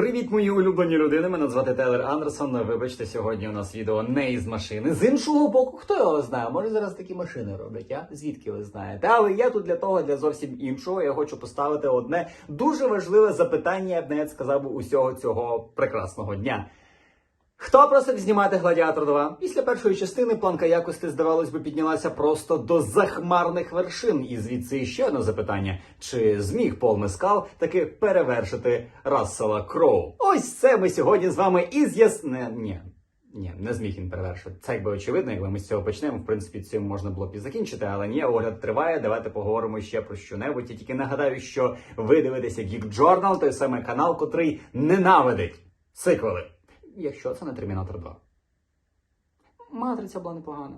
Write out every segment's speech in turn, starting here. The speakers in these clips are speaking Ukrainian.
Привіт, мої улюблені людини. Мене звати Телер Андерсон. Вибачте, сьогодні у нас відео не із машини. З іншого боку, хто його знає? Може зараз такі машини роблять, а? Звідки ви знаєте? Але я тут для того, для зовсім іншого. Я хочу поставити одне дуже важливе запитання, я б навіть сказав усього цього прекрасного дня. Хто просив знімати Гладіатор 2? Після першої частини планка якості, здавалось би, піднялася просто до захмарних вершин. І звідси ще одне запитання: чи зміг Пол Мескал таки перевершити Рассела Кроу? Ось це ми сьогодні з вами і з'ясне. Ні. Ні, не зміг він перевершити. Це якби очевидно, якби ми з цього почнемо. В принципі, цим можна було б і закінчити, але ні, огляд триває. Давайте поговоримо ще про що-небудь. Я тільки нагадаю, що ви дивитеся Geek Journal, той самий канал, котрий ненавидить сиквели. Якщо це не Термінатор 2. Матриця була непогана.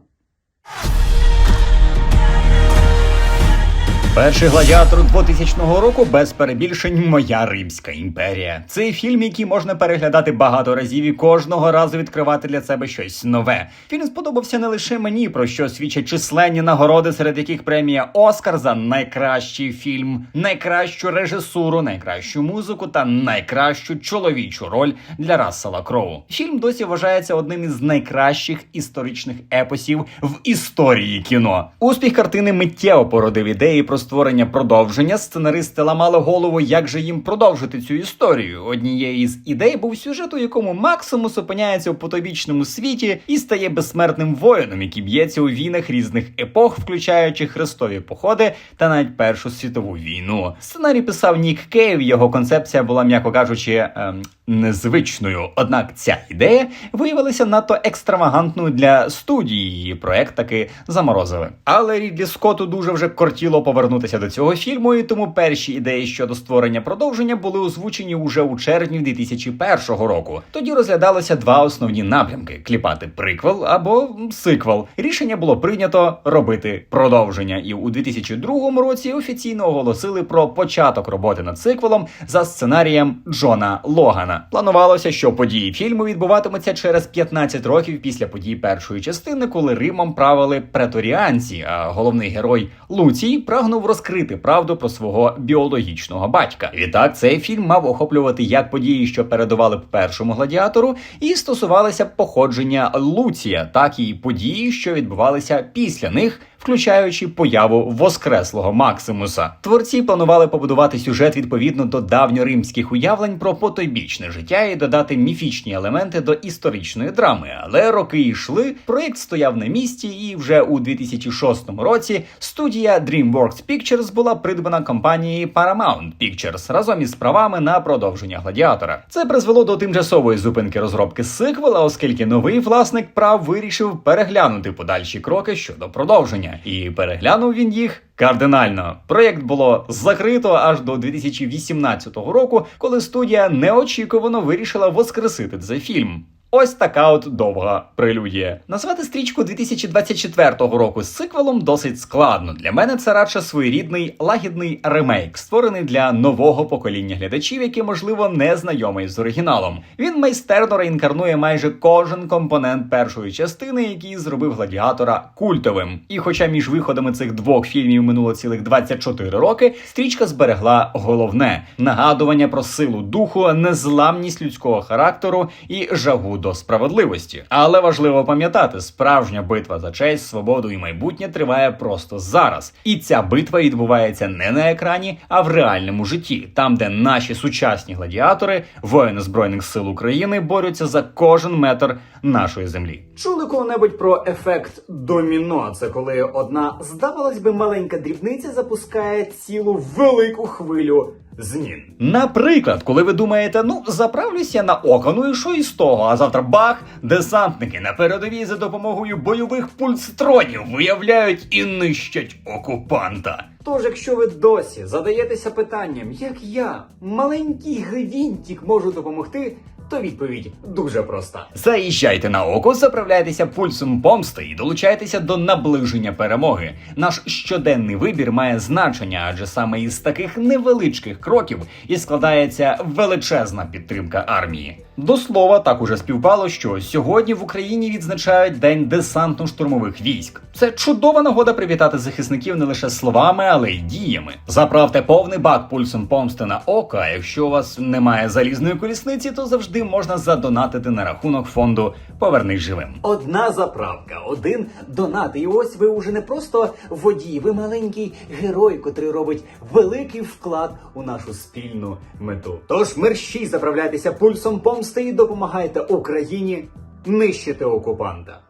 Перший гладіатор 2000 року без перебільшень моя Римська імперія. Це фільм, який можна переглядати багато разів і кожного разу відкривати для себе щось нове. Фільм сподобався не лише мені, про що свідчать численні нагороди, серед яких премія Оскар за найкращий фільм, найкращу режисуру, найкращу музику та найкращу чоловічу роль для Рассела Кроу. Фільм досі вважається одним із найкращих історичних епосів в історії кіно. Успіх картини миттєво породив ідеї про створення продовження. Сценаристи ламали голову, як же їм продовжити цю історію. Однією із ідей був сюжет, у якому Максимус опиняється у потобічному світі і стає безсмертним воїном, який б'ється у війнах різних епох, включаючи хрестові походи та навіть Першу світову війну. Сценарій писав Нік Кейв. Його концепція була, м'яко кажучи, ем, незвичною. Однак ця ідея виявилася надто екстравагантною для студії. і Проект таки заморозили. Але Рідлі Скотту дуже вже кортіло повернутися до цього фільму, і тому перші ідеї щодо створення продовження були озвучені уже у червні 2001 року. Тоді розглядалося два основні напрямки: кліпати приквел або сиквел. Рішення було прийнято робити продовження, і у 2002 році офіційно оголосили про початок роботи над сиквелом за сценарієм Джона Логана. Планувалося, що події фільму відбуватимуться через 15 років після подій першої частини, коли Римом правили преторіанці, а головний герой Луцій прагнув розкрити правду про свого біологічного батька. Відтак цей фільм мав охоплювати як події, що передували першому гладіатору, і стосувалися походження Луція, так і події, що відбувалися після них. Включаючи появу воскреслого Максимуса, творці планували побудувати сюжет відповідно до давньоримських уявлень про потойбічне життя і додати міфічні елементи до історичної драми. Але роки йшли, проєкт стояв на місці, і вже у 2006 році студія DreamWorks Pictures була придбана компанією Paramount Pictures разом із правами на продовження гладіатора. Це призвело до тимчасової зупинки розробки сиквела, оскільки новий власник прав вирішив переглянути подальші кроки щодо продовження. І переглянув він їх кардинально. Проєкт було закрито аж до 2018 року, коли студія неочікувано вирішила воскресити цей фільм. Ось така от довга прелюдія. Назвати стрічку 2024 року з сиквелом досить складно. Для мене це радше своєрідний лагідний ремейк, створений для нового покоління глядачів, які, можливо, не знайомий з оригіналом. Він майстерно реінкарнує майже кожен компонент першої частини, який зробив гладіатора культовим. І хоча між виходами цих двох фільмів минуло цілих 24 роки, стрічка зберегла головне нагадування про силу духу, незламність людського характеру і жагу до справедливості. Але важливо пам'ятати, справжня битва за честь, свободу і майбутнє триває просто зараз. І ця битва відбувається не на екрані, а в реальному житті, там, де наші сучасні гладіатори, воїни збройних сил України, борються за кожен метр нашої землі. Чули коли-небудь про ефект доміно? Це коли одна, здавалось би, маленька дрібниця запускає цілу велику хвилю змін. Наприклад, коли ви думаєте, ну заправлюся на око, ну і що із того? А завтра бах, десантники на передовій за допомогою бойових пульстронів виявляють і нищать окупанта. Тож, якщо ви досі задаєтеся питанням, як я, маленький гвинтик, можу допомогти, то відповідь дуже проста. Заїжджайте на око, заправляйтеся пульсом помсти і долучайтеся до наближення перемоги. Наш щоденний вибір має значення, адже саме із таких невеличких кроків і складається величезна підтримка армії. До слова, так уже співпало, що сьогодні в Україні відзначають День десантно-штурмових військ. Це чудова нагода привітати захисників не лише словами, але й діями. Заправте повний бак пульсом помсти на око. А якщо у вас немає залізної колісниці, то завжди можна задонатити на рахунок фонду Повернись живим. Одна заправка, один донат. І ось ви уже не просто водій, ви маленький герой, котрий робить великий вклад у нашу спільну мету. Тож мерщій заправляйтеся пульсом помсти і допомагайте Україні нищити окупанта.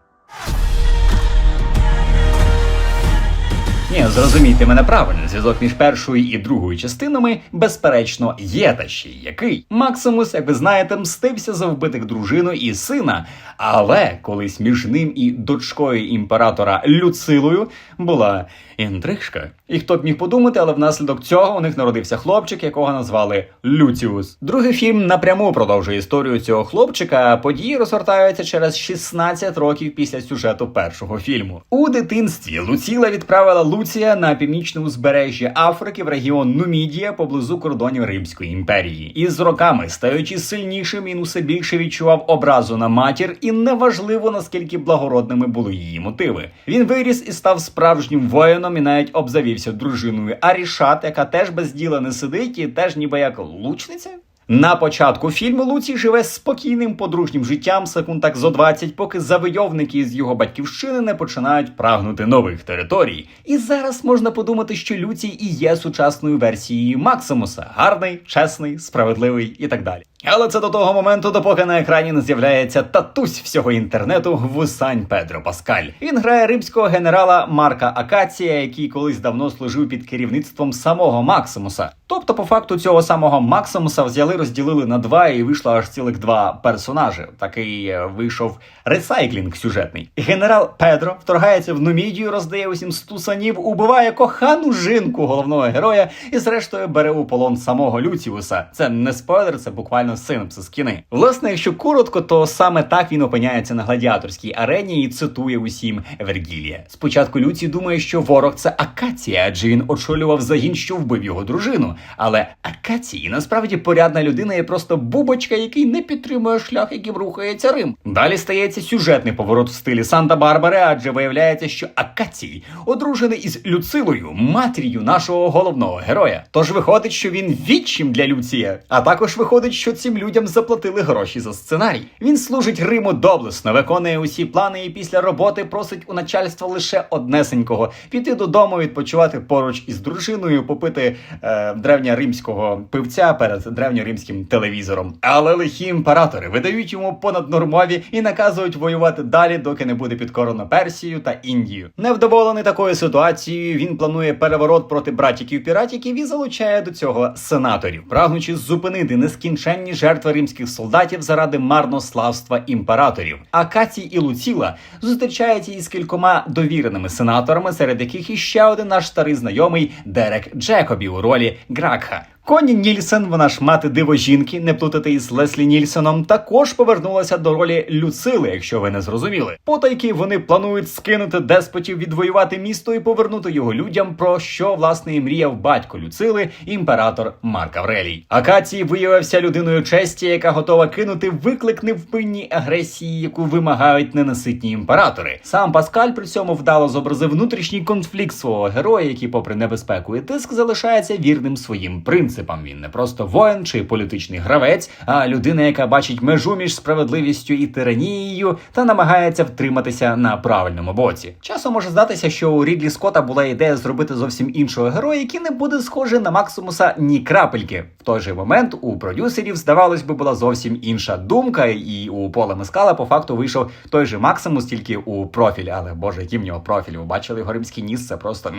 Ні, зрозумійте мене правильно. Зв'язок між першою і другою частинами, безперечно, є та ще й який. Максимус, як ви знаєте, мстився за вбитих дружину і сина. Але колись між ним і дочкою імператора Люцилою була інтрижка. І хто б міг подумати, але внаслідок цього у них народився хлопчик, якого назвали Люціус. Другий фільм напряму продовжує історію цього хлопчика. а Події розгортаються через 16 років після сюжету першого фільму. У дитинстві Луціла відправила Луція на північне узбережжя Африки в регіон Нумідія поблизу кордонів Римської імперії. І з роками, стаючи сильнішим, він усе більше відчував образу на матір, і неважливо наскільки благородними були її мотиви. Він виріс і став справжнім воїном, і навіть обзавівся дружиною Арішат, яка теж без діла не сидить, і теж ніби як лучниця. На початку фільму Луцій живе спокійним подружнім життям секунд так зо 20, поки завойовники з його батьківщини не починають прагнути нових територій. І зараз можна подумати, що Люцій і є сучасною версією Максимуса: гарний, чесний, справедливий і так далі. Але це до того моменту, допоки на екрані не з'являється татусь всього інтернету Вусань Педро Паскаль. Він грає римського генерала Марка Акація, який колись давно служив під керівництвом самого Максимуса. Тобто, по факту цього самого Максимуса взяли, розділили на два, і вийшло аж цілих два персонажі. Такий е, вийшов ресайклінг сюжетний. Генерал Педро вторгається в Нумідію, роздає усім стусанів, убиває кохану жінку головного героя і, зрештою, бере у полон самого Люціуса. Це не спойлер, це буквально синапсис кіни. Власне, якщо коротко, то саме так він опиняється на гладіаторській арені і цитує усім Вергілія. Спочатку Люцій думає, що ворог це Акація, адже він очолював загін, що вбив його дружину. Але Акацій насправді порядна людина і просто бубочка, який не підтримує шлях, яким рухається Рим. Далі стається сюжетний поворот в стилі Санта-Барбари, адже виявляється, що Акацій одружений із Люцилою, матір'ю нашого головного героя. Тож виходить, що він відчим для Люція, а також виходить, що цим людям заплатили гроші за сценарій. Він служить Риму доблесно, виконує усі плани і після роботи просить у начальства лише однесенького піти додому, відпочивати поруч із дружиною, попити е, древньоримського пивця перед древньоримським телевізором. Але лихі імператори видають йому понаднормові і наказують воювати далі, доки не буде підкорено Персію та Індію. Невдоволений такою ситуацією, він планує переворот проти братіків піратіків і залучає до цього сенаторів, прагнучи зупинити нескінченні жертви римських солдатів заради марнославства імператорів. Акацій і Луціла зустрічаються із кількома довіреними сенаторами, серед яких іще один наш старий знайомий Дерек Джекобі у ролі Гракха. Коні Нільсен, вона ж мати диво жінки, не плутати із Леслі Нільсоном, також повернулася до ролі Люцили, якщо ви не зрозуміли. Потайки вони планують скинути деспотів, відвоювати місто і повернути його людям, про що власне і мріяв батько Люцили, імператор Марк Аврелій. Акацій виявився людиною честі, яка готова кинути виклик невпинній агресії, яку вимагають ненаситні імператори. Сам Паскаль при цьому вдало зобразив внутрішній конфлікт свого героя, який, попри небезпеку і тиск, залишається вірним своїм принципам. Він не просто воїн чи політичний гравець, а людина, яка бачить межу між справедливістю і тиранією та намагається втриматися на правильному боці. Часом може здатися, що у Рідлі Скотта була ідея зробити зовсім іншого героя, який не буде схожий на Максимуса ні крапельки. В той же момент у продюсерів, здавалось би, була зовсім інша думка, і у Пола Мескала по факту вийшов той же Максимус, тільки у профіль. Але боже, який в нього профіль? Ви бачили його римський ніс? Це просто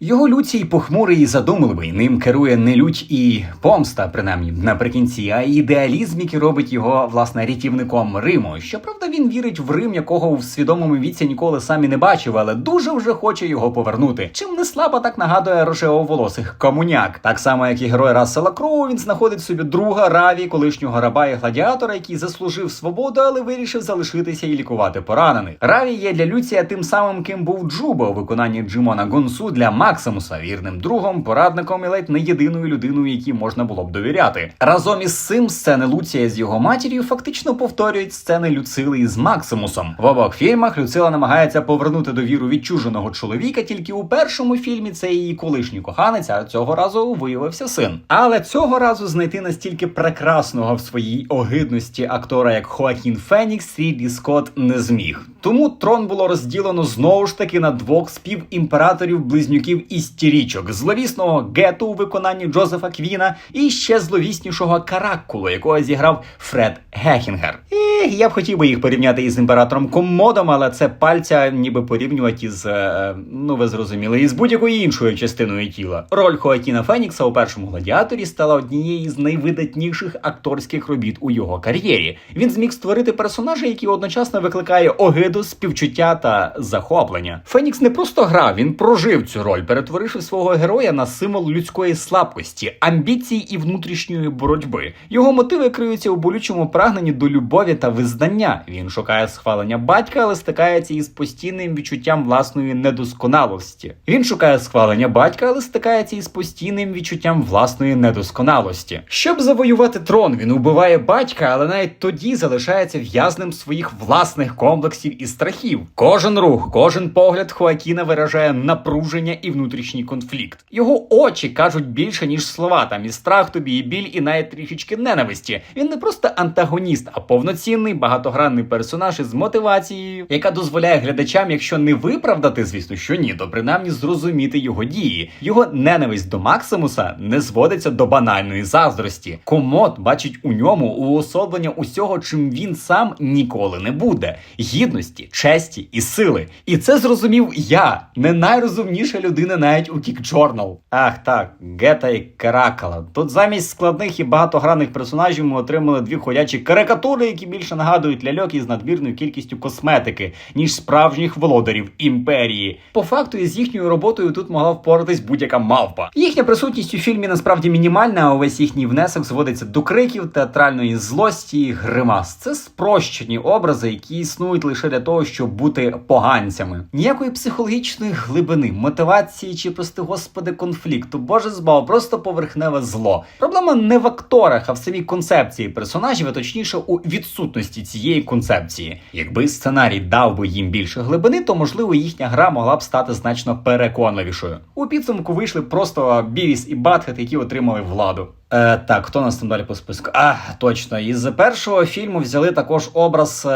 його люцій похмурий і задумливий. Ним керує не лють і помста, принаймні наприкінці, а ідеалізм, який робить його власне рятівником Риму. Щоправда, він вірить в Рим, якого в свідомому віці ніколи самі не бачив, але дуже вже хоче його повернути. Чим не слабо так нагадує рожевоволосих комуняк. Так само, як і герой Рассела Кроу, він знаходить собі друга Раві, колишнього раба і гладіатора, який заслужив свободу, але вирішив залишитися і лікувати поранених. Раві є для Люція тим самим, ким був Джуба у виконанні Джимона Гонсу для Максимуса, вірним другом, порадником і ледь не єдиною людиною, якій можна було б довіряти. Разом із цим сцени Луція з його матір'ю фактично повторюють сцени Люцили із Максимусом. В обох фільмах Люцила намагається повернути довіру відчуженого чоловіка. Тільки у першому фільмі це її колишній коханець, а цього разу виявився син. Але цього разу знайти настільки прекрасного в своїй огидності актора, як Хоакін Фенікс, Рідлі Скотт не зміг. Тому трон було розділено знову ж таки на двох співімператорів близнюків істерічок: зловісного Гету у виконанні Джозефа Квіна і ще зловіснішого Каракулу, якого зіграв Фред Гехінгер. І я б хотів би їх порівняти із імператором Комодом, але це пальця ніби порівнювати із, е, ну ви зрозуміли, із будь-якою іншою частиною тіла. Роль Хоакіна Фенікса у першому гладіаторі стала однією з найвидатніших акторських робіт у його кар'єрі. Він зміг створити персонажа, який одночасно викликає огиду, співчуття та захоплення. Фенікс не просто грав, він прожив цю роль, перетворивши свого героя на символ людської слабкості, амбіцій і внутрішньої боротьби. Його мотиви криються у болючому прагненні до любові та визнання. Він шукає схвалення батька, але стикається із постійним відчуттям власної недосконалості. Він шукає схвалення батька, але стикається із постійним відчуттям власної недосконалості. Щоб завоювати трон, він убиває батька, але навіть тоді залишається в'язнем своїх власних комплексів і страхів. Кожен рух, кожен погляд Хоакіна виражає напруження і внутрішній конфлікт. Його очі кажуть більше ніж слова. Там і страх тобі, і біль, і навіть трішечки ненависті. Він не просто антагоніст, а повноцінний багатогранний персонаж із мотивацією, яка дозволяє глядачам, якщо не виправдати, звісно, що ні, то принаймні зрозуміти його дії. Його ненависть до Максимуса не зводиться до банальної заздрості. Комод бачить у ньому уособлення усього, чим він сам ніколи не буде: гідності, честі і сили. І це зрозумів я, не найрозумніша людина навіть у Кік Journal. Ах так, Гета і Каракала. Тут замість складних і багатогранних персонажів ми отримали дві ходячі карикатури, які більше нагадують ляльок із надмірною кількістю косметики, ніж справжніх володарів імперії. По факту, із їхньою роботою тут могла впоратись будь-яка мавпа. Їхня присутність у фільмі насправді мінімальна, а увесь їхній внесок зводиться до криків, театральної злості і гримас. Це спрощені образи, які існують лише для того, щоб бути поганцями. Ніякої психологічної глибини, мотивації чи прости господи конфлікту. Боже збав, просто поверхневе зло. Проблема не в акторах, а в самій концепції персонажів, а точніше у відсутності цієї концепції. Якби сценарій дав би їм більше глибини, то можливо їхня гра могла б стати значно переконливішою. У підсумку вийшли просто Бівіс і Батхет, які отримали владу. Е, так, хто нас там далі по списку? А, точно. Із першого фільму взяли також образ е,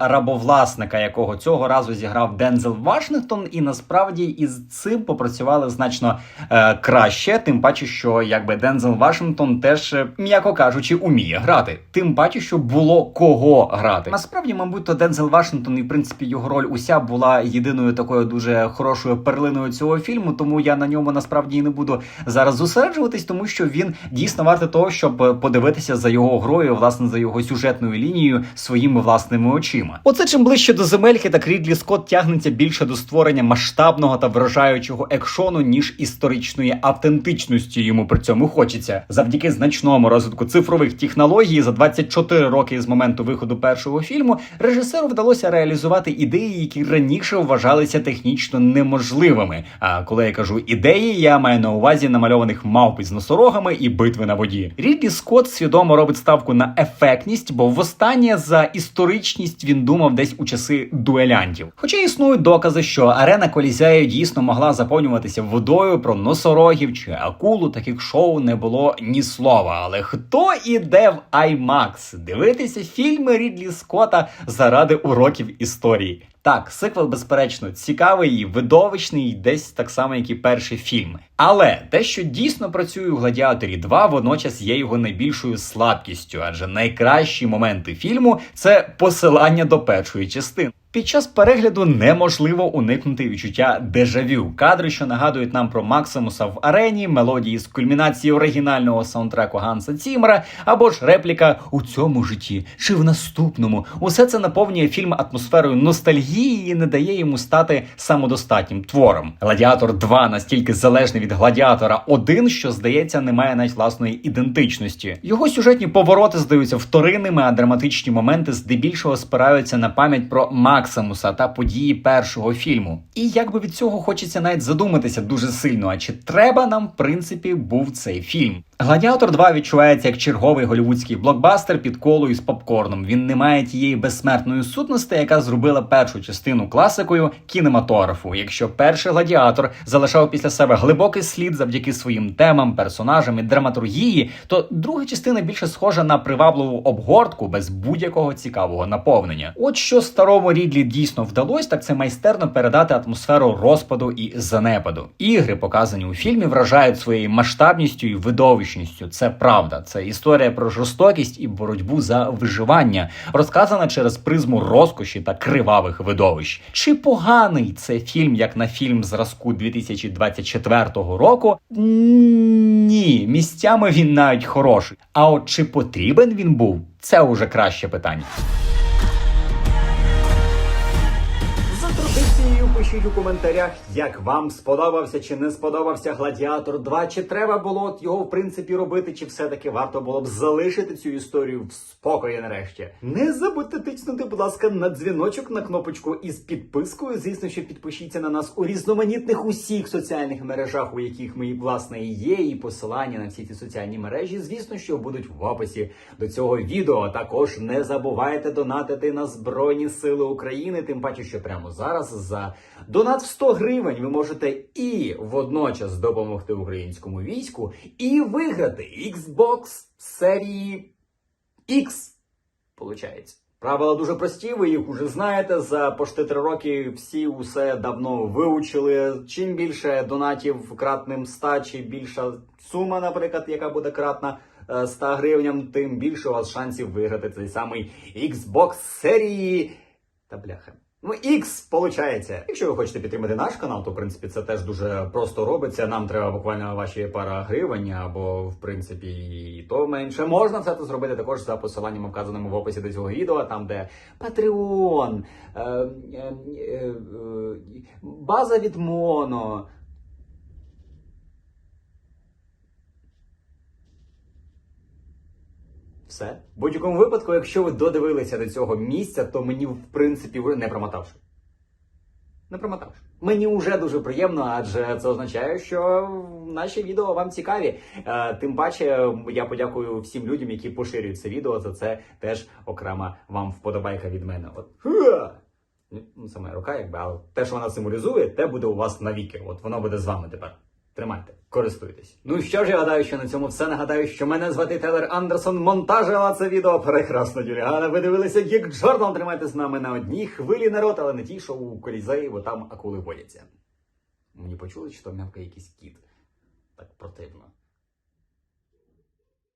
рабовласника, якого цього разу зіграв Дензел Вашингтон, і насправді із цим попрацювали значно е, краще. Тим паче, що якби Дензел Вашингтон теж, е, м'яко кажучи, уміє грати. Тим паче, що було кого грати. Насправді, мабуть, то Дензел Вашингтон, і в принципі його роль уся була єдиною такою дуже хорошою перлиною цього фільму. Тому я на ньому насправді і не буду зараз зосереджуватись, тому що він дійсно вартий того, щоб е, подивитися за його грою, власне, за його сюжетною лінією своїми власними очима. Оце чим ближче до земельки, так Рідлі Скотт тягнеться більше до створення масштабного та вражаючого екшону, ніж історичної автентичності йому при цьому хочеться. Завдяки значному розвитку цифрових технологій за 24 роки з моменту виходу першого фільму режисеру вдалося реалізувати ідеї, які раніше вважалися технічно неможливими. А коли я кажу ідеї, я маю на увазі намальованих мавп із носорогами і битви на воді. Рідлі Скотт свідомо робить ставку на ефектність, бо востаннє за історичність він думав десь у часи дуелянтів. Хоча існують докази, що арена Колізею дійсно могла заповнюватися водою про носорогів чи акулу, таких шоу не було ні слова. Але хто іде в IMAX дивитися фільми Рідлі Скотта заради уроків історії? Так, сиквел, безперечно, цікавий і видовищний, десь так само, як і перші фільми. Але те, що дійсно працює у Гладіаторі 2, водночас є його найбільшою слабкістю, адже найкращі моменти фільму це посилання до першої частини. Під час перегляду неможливо уникнути відчуття дежавю. Кадри, що нагадують нам про Максимуса в арені, мелодії з кульмінації оригінального саундтреку Ганса Цімера, або ж репліка у цьому житті чи в наступному. Усе це наповнює фільм атмосферою ностальгії і не дає йому стати самодостатнім твором. Гладіатор 2 настільки залежний від гладіатора 1, що здається, не має навіть власної ідентичності. Його сюжетні повороти здаються вторинними, а драматичні моменти здебільшого спираються на пам'ять про Максимуса Максимуса та події першого фільму. І якби від цього хочеться навіть задуматися дуже сильно. А чи треба нам, в принципі, був цей фільм? Гладіатор 2 відчувається як черговий голівудський блокбастер під колою з попкорном. Він не має тієї безсмертної сутності, яка зробила першу частину класикою кінематографу. Якщо перший гладіатор залишав після себе глибокий слід завдяки своїм темам, персонажам і драматургії, то друга частина більше схожа на привабливу обгортку без будь-якого цікавого наповнення. От що старому Рідлі дійсно вдалося, так це майстерно передати атмосферу розпаду і занепаду. Ігри, показані у фільмі, вражають своєю масштабністю і видовищністю. Це правда. Це історія про жорстокість і боротьбу за виживання, розказана через призму розкоші та кривавих видовищ. Чи поганий це фільм, як на фільм зразку 2024 року? Ні, місцями він навіть хороший. А от чи потрібен він був? Це уже краще питання. За традицією пишіть у коментарях, як вам сподобався чи не сподобався Гладіатор 2, чи треба було його в принципі робити, чи все-таки варто було б залишити цю історію в спокої нарешті. Не забудьте тиснути, будь ласка, на дзвіночок на кнопочку із підпискою. Звісно, що підпишіться на нас у різноманітних усіх соціальних мережах, у яких ми власне і є, і посилання на всі ці соціальні мережі. Звісно, що будуть в описі до цього відео. Також не забувайте донатити на Збройні Сили України, тим паче, що прямо зараз за донат в 100 гривень ви можете і водночас допомогти українському війську, і виграти Xbox серії X. Получається. Правила дуже прості, ви їх уже знаєте. За пошти три роки всі усе давно вивчили. Чим більше донатів кратним 100, чи більша сума, наприклад, яка буде кратна е, 100 гривням, тим більше у вас шансів виграти цей самий Xbox серії та бляха. Ну, X, получається. Якщо ви хочете підтримати наш канал, то в принципі це теж дуже просто робиться. Нам треба буквально ваші пара гривень, або в принципі і то менше. Можна все це зробити також за посиланням, вказаним в описі до цього відео, там де Patreon, е, е, е, база від Моно. Все. В будь-якому випадку, якщо ви додивилися до цього місця, то мені, в принципі, ви не промотавши. Не промотавши. Мені вже дуже приємно, адже це означає, що наші відео вам цікаві. Е, Тим паче, я подякую всім людям, які поширюють це відео. За це теж окрема вам вподобайка від мене. От. Ну, рука, якби, але те, що вона символізує, те буде у вас навіки. От воно буде з вами тепер. Тримайте, користуйтесь. Ну що ж, я гадаю, що на цьому все. Нагадаю, що мене звати Телер Андерсон. Монтажила це відео прекрасно, Юліана. Ви дивилися Гік Джордан. Тримайте з нами на одній хвилі народ, але не ті, що у колізеї, бо там акули водяться. Мені почули, що там м'явка якийсь кіт. Так противно.